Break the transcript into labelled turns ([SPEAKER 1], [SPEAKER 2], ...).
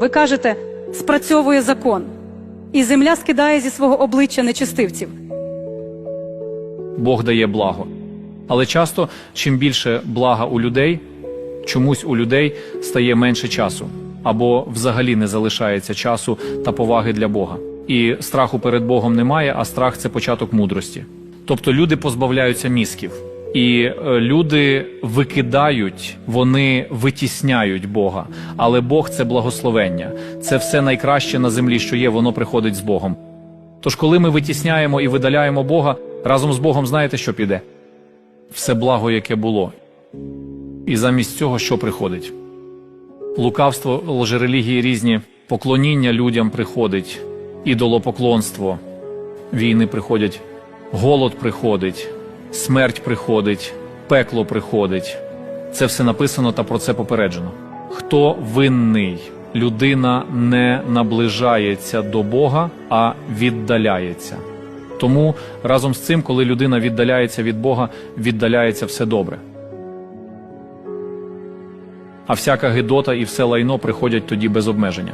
[SPEAKER 1] Ви кажете, спрацьовує закон, і земля скидає зі свого обличчя нечистивців.
[SPEAKER 2] Бог дає благо. Але часто, чим більше блага у людей, чомусь у людей стає менше часу, або взагалі не залишається часу та поваги для Бога. І страху перед Богом немає, а страх це початок мудрості. Тобто люди позбавляються мізків. І е, люди викидають, вони витісняють Бога. Але Бог це благословення. Це все найкраще на землі, що є, воно приходить з Богом. Тож, коли ми витісняємо і видаляємо Бога, разом з Богом знаєте, що піде? Все благо, яке було. І замість цього що приходить? Лукавство, лжерелігії різні, поклоніння людям приходить, ідолопоклонство, війни приходять, голод приходить, смерть приходить, пекло приходить. Це все написано та про це попереджено. Хто винний? Людина не наближається до Бога, а віддаляється. Тому разом з цим, коли людина віддаляється від Бога, віддаляється все добре. А всяка гидота і все лайно приходять тоді без обмеження.